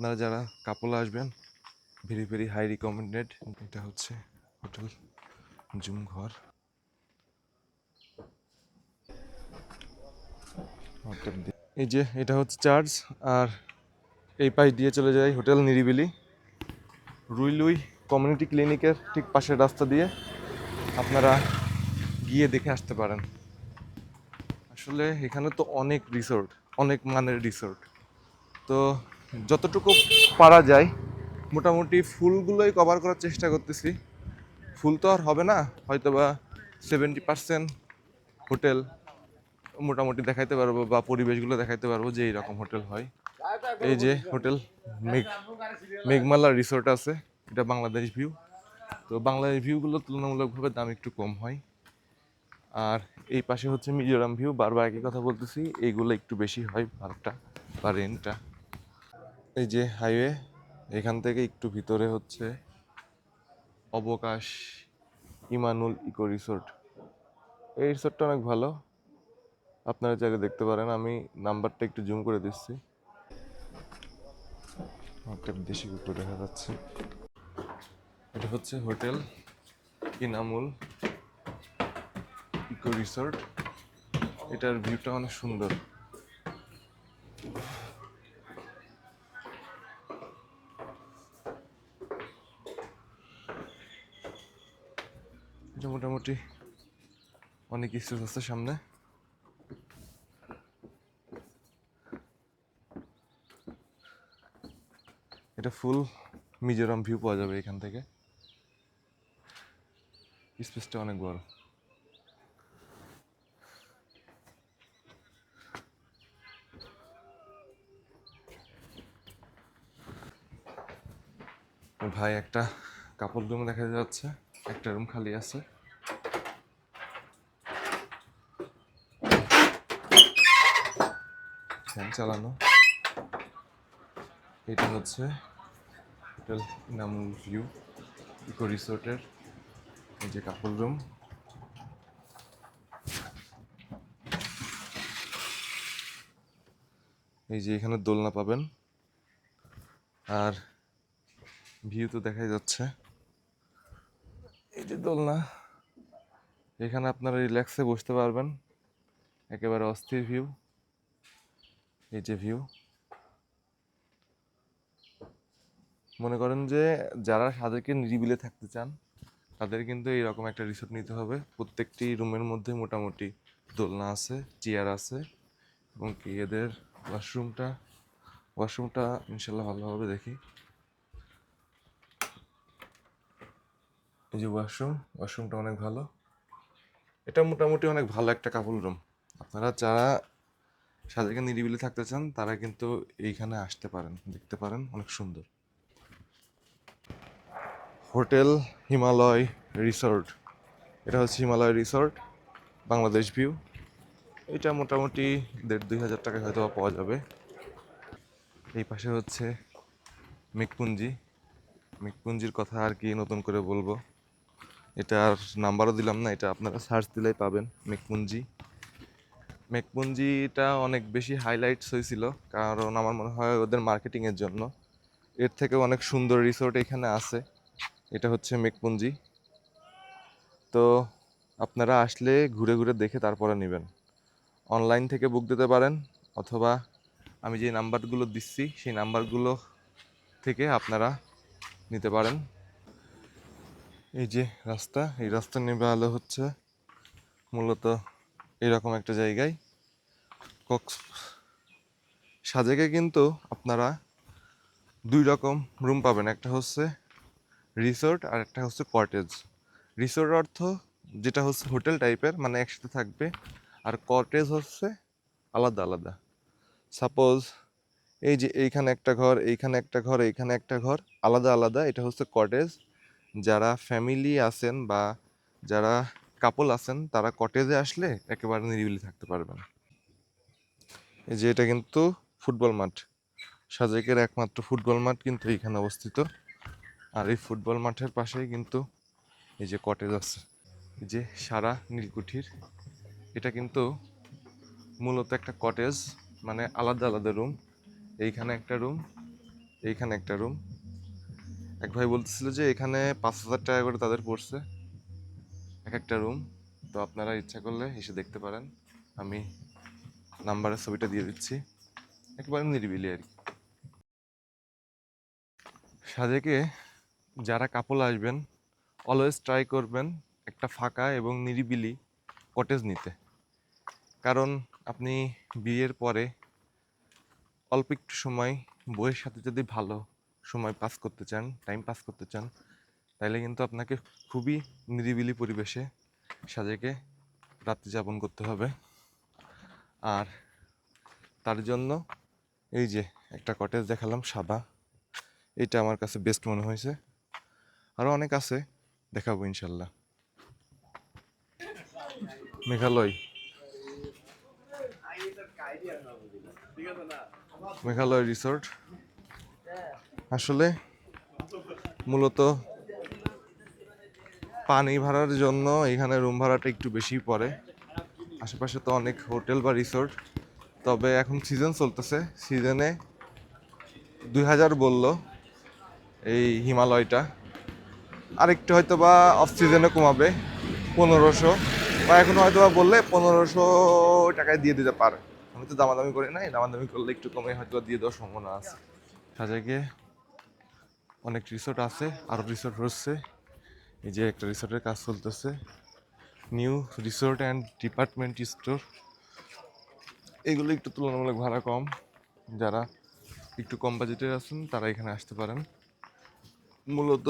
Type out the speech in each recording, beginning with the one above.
আপনারা যারা কাপল আসবেন ভেরি ভেরি হাই রিকমেন্ডেড এটা হচ্ছে হোটেল জুম ঘর এই যে, এটা হচ্ছে চার্জ আর এই পাশ দিয়ে চলে যায় হোটেল নিরিবিলি। রুইলুই কমিউনিটি ক্লিনিকের ঠিক পাশের রাস্তা দিয়ে আপনারা গিয়ে দেখে আসতে পারেন। আসলে এখানে তো অনেক রিসোর্ট অনেক মানের রিসোর্ট তো যতটুকু পারা যায়, মোটামুটি ফুলগুলোই কভার করার চেষ্টা করতেছি। ফুল তো আর হবে না হয়তো বা সেভেন্টি পার্সেন্ট হোটেল মোটামুটি দেখাইতে পারব বা পরিবেশগুলো দেখাইতে পারব যে এইরকম হোটেল হয়। এই যে হোটেল মেঘ, মেঘমালা রিসোর্ট আছে, এটা বাংলাদেশ ভিউ তো বাংলাদেশ ভিউগুলো তুলনামূলকভাবে দাম একটু কম হয়। আর এই পাশে হচ্ছে মিজোরাম ভিউ বারবার একই কথা বলতেছি এইগুলো একটু বেশি হয় ভাড়াটা বা রেন্টটা এই যে হাইওয়ে এখান থেকে একটু ভিতরে হচ্ছে অবকাশ, ইমানুল ইকো রিসোর্ট। এই রিসোর্টটা অনেক ভালো। আপনারা চাইলে দেখতে পারেন, আমি নাম্বারটা একটু জুম করে দিচ্ছি। একটা বিদেশি কুকুর দেখা যাচ্ছে। এটা হচ্ছে হোটেল ইনামুল ইকো রিসোর্ট। এটার ভিউটা অনেক সুন্দর এটা মোটামুটি অনেক কিছু আছে সামনে। এটা ফুল মিজোরাম ভিউ পাওয়া যাবে এখান থেকে। স্পেসটা অনেক বড়। ভাই একটা কাপড় রুম দেখা যাচ্ছে, একটা রুম খালি আছে। ফ্যান চালানো। এটা হচ্ছে হোটেল ইনামুল ভিউ, ইকো রিসোর্টের এই যে কাপড় রুম এই যে এখানে দোলনা পাবেন। আর ভিউ তো দেখাই যাচ্ছে। এই যে দোলনা। এখানে আপনারা রিল্যাক্সে বসতে পারবেন। একেবারে অস্থির ভিউ। এই ভিউ মনে করেন যে যারা সাদেরকে নিরিবিলে থাকতে চান, তাদের কিন্তু এইরকম একটা রিসোর্ট নিতে হবে। প্রত্যেকটি রুমের মধ্যে মোটামুটি দোলনা আছে চেয়ার আছে এবং কি এদের ওয়াশরুমটা ওয়াশরুমটা ইনশাল্লাহ ভালো হবে দেখি। এই যে ওয়াশরুম ওয়াশরুমটা অনেক ভালো। এটা মোটামুটি অনেক ভালো একটা কাপড় রুম আপনারা যারা সাদেরকে নিরিবিলি থাকতে চান, তারা কিন্তু এইখানে আসতে পারেন, দেখতে পারেন, অনেক সুন্দর। হোটেল হিমালয় রিসর্ট, এটা হচ্ছে হিমালয় রিসর্ট, বাংলাদেশ ভিউ। এটা মোটামুটি দেড় দুই হাজার টাকায় হয়তো পাওয়া যাবে। এই পাশে হচ্ছে মেঘপুঞ্জি। মেঘপুঞ্জির কথা আর কি নতুন করে বলব। এটা আর নাম্বারও দিলাম না, এটা আপনারা সার্চ দিলেই পাবেন, মেঘপুঞ্জি। মেঘপুঞ্জিটা অনেক বেশি হাইলাইটস হয়েছিল, কারণ আমার মনে হয় ওদের মার্কেটিংয়ের জন্য। এর থেকে অনেক সুন্দর রিসোর্ট এখানে আছে, এটা হচ্ছে মেঘপুঞ্জি তো আপনারা আসলে ঘুরে ঘুরে দেখে তারপরে নেবেন। অনলাইন থেকে বুক দিতে পারেন, অথবা আমি যে নাম্বারগুলো দিচ্ছি, সেই নাম্বারগুলো থেকে আপনারা নিতে পারেন। এই যে রাস্তা, এই রাস্তা নেবে আলো হচ্ছে মূলত এরকম একটা জায়গায় কক্স সাজেকে কিন্তু আপনারা দুই রকম রুম পাবেন। একটা হচ্ছে রিসোর্ট আর একটা হচ্ছে কটেজ। রিসোর্ট অর্থ যেটা হচ্ছে হোটেল টাইপের মানে একসাথে থাকবে। আর কটেজ হচ্ছে আলাদা আলাদা। সাপোজ এই যে এইখানে একটা ঘর, এইখানে একটা ঘর, এইখানে একটা ঘর, আলাদা আলাদা। এটা হচ্ছে কটেজ। যারা ফ্যামিলি আছেন বা যারা কাপল আছেন, তারা কটেজে আসলে একেবারে নিরিবিলি থাকতে পারবেন। এই যে এটা কিন্তু ফুটবল মাঠ। সাজেকের একমাত্র ফুটবল মাঠ কিন্তু এইখানে অবস্থিত। আর এই ফুটবল মাঠের পাশেই কিন্তু এই যে কটেজ আছে। এই যে সারা নীলকুঠির। এটা কিন্তু মূলত একটা কটেজ মানে আলাদা আলাদা রুম এইখানে একটা রুম এইখানে একটা রুম এক ভাই বলতেছিল যে এখানে পাঁচ হাজার টাকা করে তাদের পড়ছে। এক একটা রুম তো আপনারা ইচ্ছা করলে এসে দেখতে পারেন। আমি নাম্বারের ছবিটা দিয়ে দিচ্ছি। একেবারে নিরিবিলি আর কি। সাজেকে যারা কাপল আসবেন অলওয়েজ ট্রাই করবেন একটা ফাঁকা এবং নিরিবিলি কটেজ নিতে। কারণ আপনি বিয়ের পরে অল্প একটু সময়, বইয়ের সাথে যদি ভালো সময় পাস করতে চান টাইম পাস করতে চান তাহলে কিন্তু আপনাকে খুবই নিরিবিলি পরিবেশে সাজেকে রাত্রি যাপন করতে হবে। আর তার জন্য এই যে একটা কটেজ দেখালাম, সাদা। এটা আমার কাছে বেস্ট মনে হয়েছে। আরও অনেক আছে, দেখাবো ইনশাল্লাহ। মেঘালয়। মেঘালয় রিসোর্ট আসলে মূলত পানি ভাড়ার জন্য এখানে রুম ভাড়াটা একটু বেশি পড়ে। আশেপাশে তো অনেক হোটেল বা রিসোর্ট তবে এখন সিজন চলতেছে। সিজনে দুই হাজার বলল এই হিমালয়টা। আরেকটু হয়তো বা অফ সিজনে কমাবে, পনেরোশো। বা এখন হয়তো বা বললে পনেরোশো টাকায় দিয়ে দিতে পারে। আমি তো দামাদামি করি নাই, দামাদামি করলে একটু কমে হয়তো দিয়ে দেওয়ার সম্ভাবনা আছে। সাজাকে অনেক রিসোর্ট আছে আরও রিসোর্ট হচ্ছে এই যে একটা রিসোর্টের কাজ চলতেছে। New resort and department store এগুলো একটু তুলনামূলক ভাড়া কম। যারা একটু কম বাজেটের আছেন, তারা এখানে আসতে পারেন। মূলত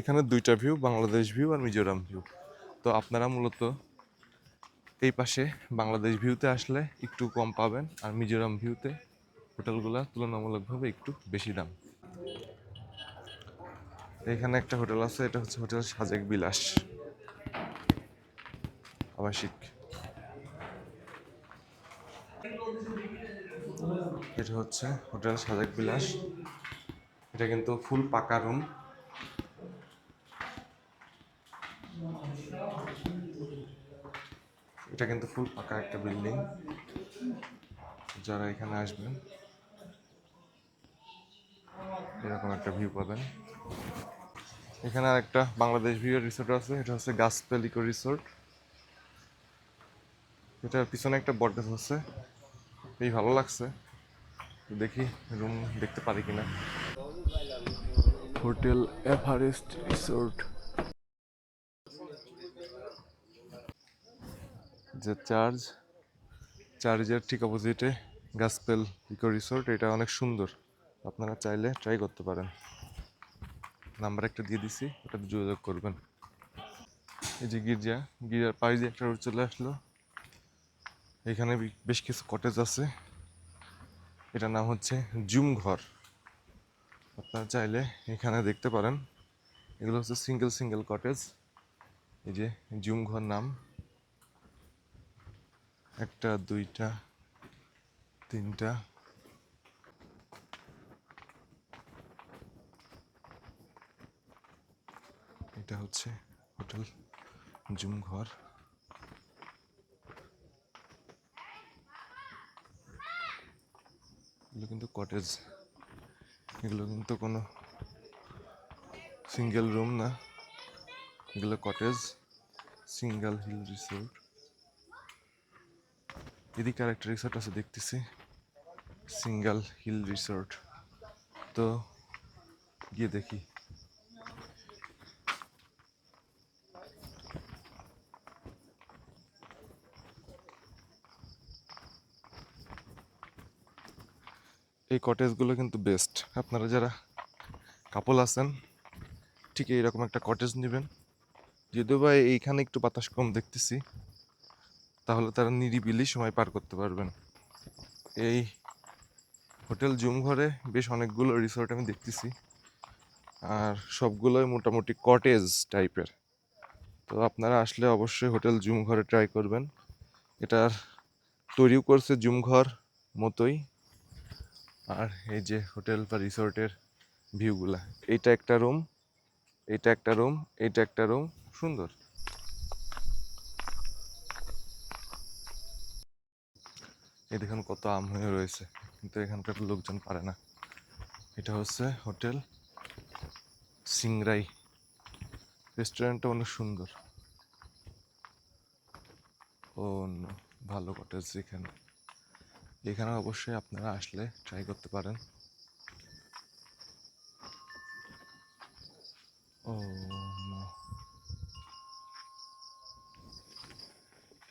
এখানে দুইটা ভিউ বাংলাদেশ ভিউ আর মিজোরাম ভিউ তো আপনারা মূলত এই পাশে বাংলাদেশ ভিউতে আসলে একটু কম পাবেন আর মিজোরাম ভিউতে হোটেলগুলো তুলনামূলকভাবে একটু বেশি দাম। এখানে একটা হোটেল আছে, এটা হচ্ছে হোটেল সাজেক বিলাস। আবাসিক। এটা হচ্ছে হোটেল সাজেক বিলাস। এটা কিন্তু ফুল পাকা রুম। এটা কিন্তু ফুল পাকা একটা বিল্ডিং। যারা এখানে আসবেন, এরকম একটা ভিউ পাবেন। এখানে আর একটা বাংলাদেশ ভিউ রিসোর্ট আছে, এটা হচ্ছে গাছপেল ইকো রিসোর্ট। এটার পিছনে একটা বট গাছ আছে, এই ভালো লাগছে। দেখি রুম দেখতে পারি কিনা। Hotel Everest resort. যে চার্জ চার্জের ঠিক অপোজিটে গাছপেল ইকো রিসোর্ট, এটা অনেক সুন্দর। আপনারা চাইলে ট্রাই করতে পারেন। নাম্বার একটা দিয়ে দিছি, ওটাতে যোগাযোগ করবেন। এই যে গির্জা, গির্জার পাশ দিয়ে একটা রোড চলে আসলো। এখানে বেশ কিছু কটেজ আছে। এটার নাম হচ্ছে জুম ঘর। আপনারা চাইলে এখানে দেখতে পারেন। এগুলো হচ্ছে সিঙ্গেল সিঙ্গেল কটেজ এই যে জুম ঘর নাম। একটা, দুইটা, তিনটা এটা হচ্ছে হোটেল জুম ঘর। এগুলো কিন্তু কটেজ এগুলো কিন্তু কোনো সিঙ্গেল রুম না। এগুলো কটেজ সিঙ্গেল হিল রিসোর্ট এদিকে আরেকটা রিসোর্ট আছে, দেখতেছি। সিঙ্গেল হিল রিসোর্ট তো গিয়ে দেখি। এই কটেজগুলো কিন্তু বেস্ট আপনারা যারা কাপল আছেন, ঠিক এইরকম একটা কটেজ নেবেন। যদিও বা এইখানে একটু বাতাস কম দেখতেছি, তাহলে তারা নিরিবিলি সময় পার করতে পারবেন। এই হোটেল জুম ঘরে বেশ অনেকগুলো রিসোর্ট আমি দেখতেছি, আর সবগুলোই মোটামুটি কটেজ টাইপের তো আপনারা আসলে অবশ্যই হোটেল জুম ঘরে ট্রাই করবেন। এটার তৈরিও করছে জুম ঘর মতোই। আর এই যে হোটেল বা রিসোর্টের ভিউগুলা, এইটা একটা রুম, এইটা একটা রুম, এইটা একটা রুম, সুন্দর। এই দেখুন কত আম হয়ে রয়েছে, কিন্তু এখানকার লোকজন পারে না। এটা হচ্ছে হোটেল সিংরাই। রেস্টুরেন্টটা অনেক সুন্দর। ও, ভালো কটেজ এখানে। এখানে অবশ্যই আপনারা আসলে ট্রাই করতে পারেন। ও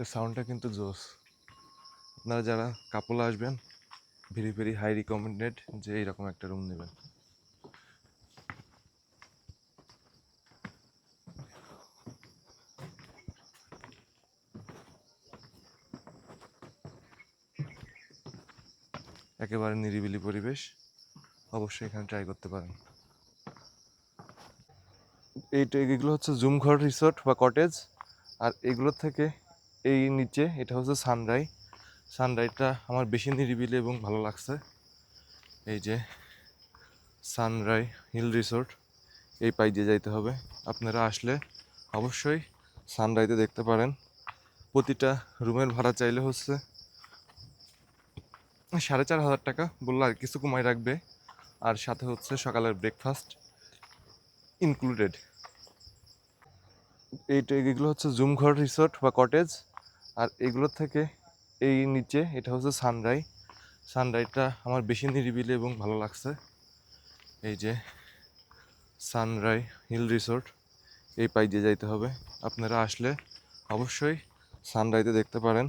সাউন্ডটা কিন্তু জোস। আপনারা যারা কাপল আসবেন ভেরি ভেরি হাই রিকমেন্ডেড যে এইরকম একটা রুম নেবেন। একেবারে নিরিবিলি পরিবেশ, অবশ্যই এখানে ট্রাই করতে পারেন। এইটা এগুলো হচ্ছে জুমঘর রিসোর্ট বা কটেজ আর এগুলোর থেকে এই নিচে এটা হচ্ছে সানরাই সানরাইটা আমার বেশি নিরিবিলি এবং ভালো লাগছে। এই যে সানরাই হিল রিসোর্ট এই পাই দিয়ে যাইতে হবে। আপনারা আসলে অবশ্যই সানরাইতে দেখতে পারেন। প্রতিটা রুমের ভাড়া চাইলে হচ্ছে সাড়ে চার হাজার টাকা বলল আর কিছু কমাই রাখবে। আর সাথে হচ্ছে সকালের ব্রেকফাস্ট ইনক্লুডেড এইটা এগুলো হচ্ছে জুমঘর রিসোর্ট বা কটেজ আর এগুলোর থেকে এই নিচে এটা হচ্ছে সানরাই সানরাইটা আমার বেশি নিরিবিলি এবং ভালো লাগছে। এই যে সানরাই হিল রিসোর্ট এই পাই দিয়ে যাইতে হবে। আপনারা আসলে অবশ্যই সানরাইতে দেখতে পারেন।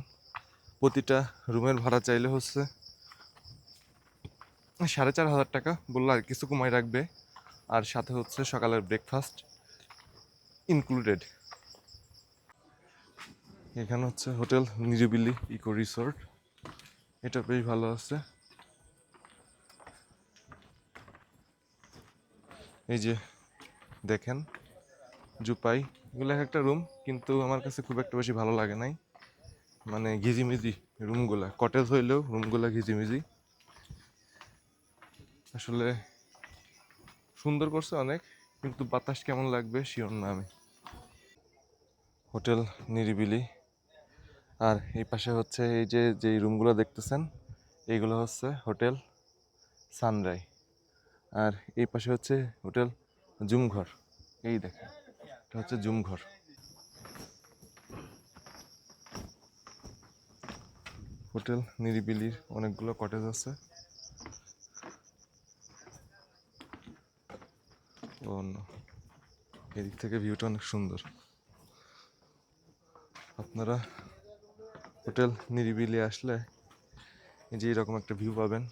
প্রতিটা রুমের ভাড়া চাইলে হচ্ছে সাড়ে চার হাজার টাকা বলল আর কিছু কমাই রাখবে। আর সাথে হচ্ছে সকালের ব্রেকফাস্ট ইনক্লুডেড এখানে হচ্ছে হোটেল নিরিবিলি ইকো রিসোর্ট এটা বেশ ভালো আছে। এই যে দেখেন, জুপাই। এগুলো এক একটা রুম কিন্তু আমার কাছে খুব একটা বেশি ভালো লাগে নাই। মানে ঘিজিমিজি রুমগুলা কটেজ হইলেও রুমগুলা ঘিজিমিজি। আসলে সুন্দর করছে অনেক, কিন্তু বাতাস কেমন লাগবে? শিওর না আমি। হোটেল নিরিবিলি। আর এই পাশে হচ্ছে এই যে যে রুমগুলো দেখতেছেন, এইগুলো হচ্ছে হোটেল সানরাই। আর এই পাশে হচ্ছে হোটেল জুমঘর। এই দেখেন, এটা হচ্ছে জুমঘর। হোটেল নিরিবিলির অনেকগুলো কটেজ আছে। এবং এদিক থেকে ভিউটা অনেক সুন্দর। আপনারা হোটেল নিরিবিলি আসলে যে এরকম একটা ভিউ পাবেন।